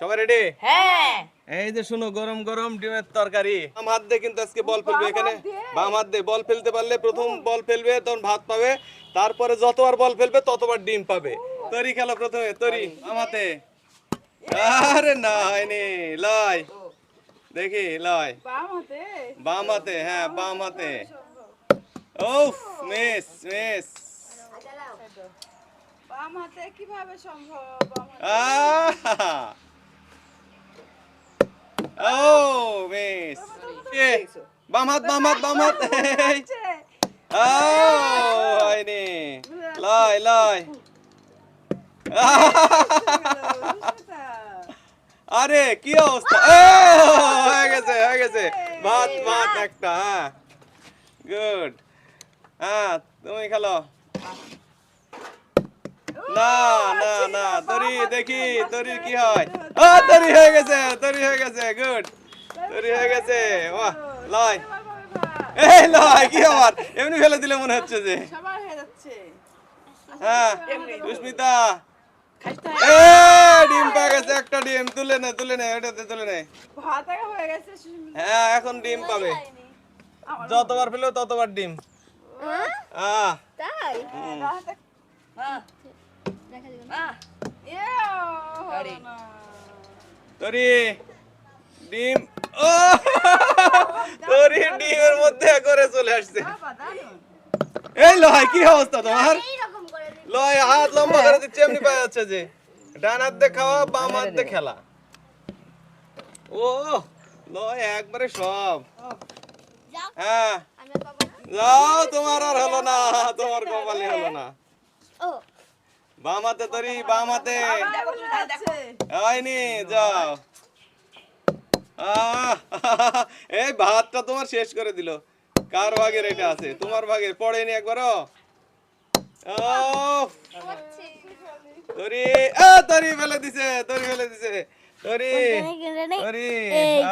সবাই রেডি হ্যাঁ। এই যে শুনো গরম গরম ডিমের তরকারি। বাম হাত দিয়ে কিন্তু আজকে বল ফেলবে এখানে। বাম হাত দিয়ে বল ফেলতে পারলে প্রথম বল ফেলবে তখন ভাত পাবে। তারপরে যতবার বল ফেলবে ততবার ডিম পাবে। তরি খেলো প্রথমে তরি বাম হাতে। আরে না হয়নি লয় দেখি লয় বাম হাতে? হ্যাঁ বাম হাতে। ওফ মিস মিস বাম হাতে কীভাবে সম্ভব? মিস এ, বাম হাত বাম হাত বাম হয়নি লয় লয়। আরে কি অবস্থা হয়ে গেছে হয়ে গেছে ভাত ভাত একটা হ্যাঁ গুড হ্যাঁ তুমি খেলো না না না তরি দেখি তরি কি হয়? ও তরি হয়ে গেছে তরি হয়ে গেছে গুড তরি হয়ে গেছে বাহ লয়। এই লয় কি আবার এমনি ফেলে দিলে মনে হচ্ছে যে। সবার হয়ে যাচ্ছে। হ্যাঁ সুস্মিতা। খাইতে এ ডিম পেয়ে গেছে একটা ডিম। তুলে নে তুলে নে এটাতে তুলে নে। ভাত হয়ে গেছে হ্যাঁ এখন ডিম পাবে। যতবার পেল ততবার ডিম। আহ তাই হাতে হ্যাঁ দেখা যাবে হ্যাঁ ইয়েও আরে। হলো না। তরি ডিম। ও তরি ডিমের মধ্যে করে চলে আসছে। এই লয়, কি অবস্থা তোমার? লয়, হাত লম্বা করে দিচ্ছে, এমনি পাওয়া যাচ্ছে যে। ডান হাত খাওয়া, বাম হাত দিয়ে খেলা। ও লয়, একবারে সব। হ্যাঁ। যাও, তোমার আর হলো না, তোমার কপালে হলো না। বাম হাতে তরি বাম হাতে দেখো তুমি তাহলে দেখো যাচ্ছে। হয়নি যাও। আহ, এই ভাতটা তোমার শেষ করে দিল। কার ভাগের এটা আছে? তোমার ভাগের পড়েনি একবারও। ও তরি আ তরি ফেলে দিছে তরি ফেলে দিছে। তরি তরি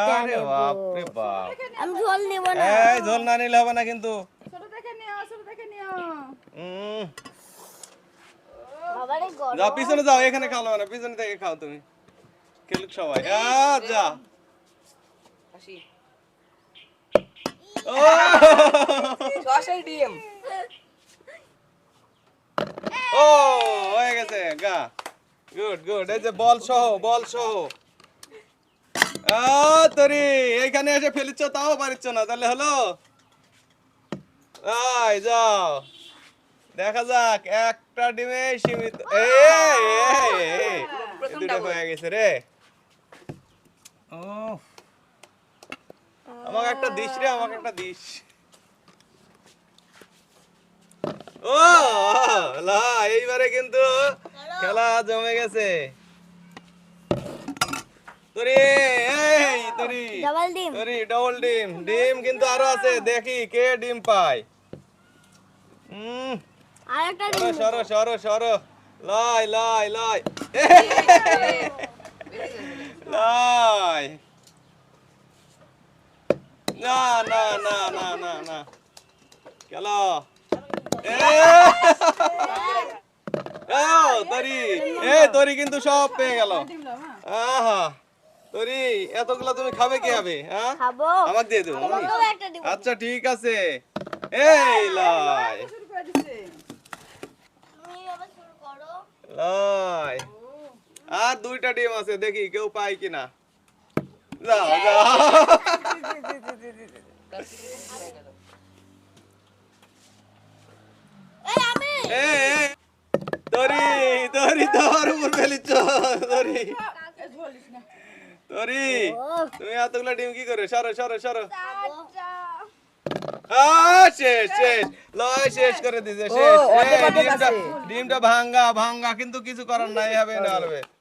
আরে বাপ রে বাপ। আমি ঝোল নিব না। এই ঝোল না নিলে হবে না কিন্তু। ছোট দেখে নিও ছোট দেখে নিও। উম, বাবারে গরম যাও পিছনে যাও এখানে খাও না পিছনে থেকে খাও তুমি। খেলুক সবাই। যা। ও! ও হয়ে গেছে গা। গুড গুড এই যে বল সহ বল সহ। আ তরি এইখানে এসে ফেলিচ্ছ তাও পারিচ্ছ না তাহলে হলো? যাও। দেখা যাক একটা ডিমে সীমিত দুটো হয়ে গেছে রে। ও আমাকে একটা দিস রে আমাকে একটা দিস। ও লা এইবারে কিন্তু খেলা জমে গেছে। তোরি এই তোরি ডাবল ডিম। তোরি ডবল ডিম। ডিম কিন্তু আরও আছে দেখি কে ডিম পায়। হুম আর একটা সরো সরো সরো সরো। লাই লাই লাই। লাই। না না না না না না। খেলো। তরি। এ তরি কিন্তু সব পেয়ে গেল। আহা। তরি এতগুলা তুমি খাবে কি হবে হ্যাঁ? আমাকে দিয়ে দেবো। আচ্ছা ঠিক আছে। এই লাই শুরু করে দিচ্ছে তুমি আবার শুরু লাই আর দুইটা ডিম আছে দেখি কেউ পায় কিনা। যাও যাও। এই আমি! এ এ, তরি উপর ফেলিচ্ছ দিস না। তুমি এতগুলা ডিম কি করে? সরো সরো সরো। আহ, শেষ শেষ। লয় শেষ করে দিছে শেষ। ডিমটা ভাঙ্গা ভাঙ্গা কিন্তু কিছু করার নাই হবে না হবে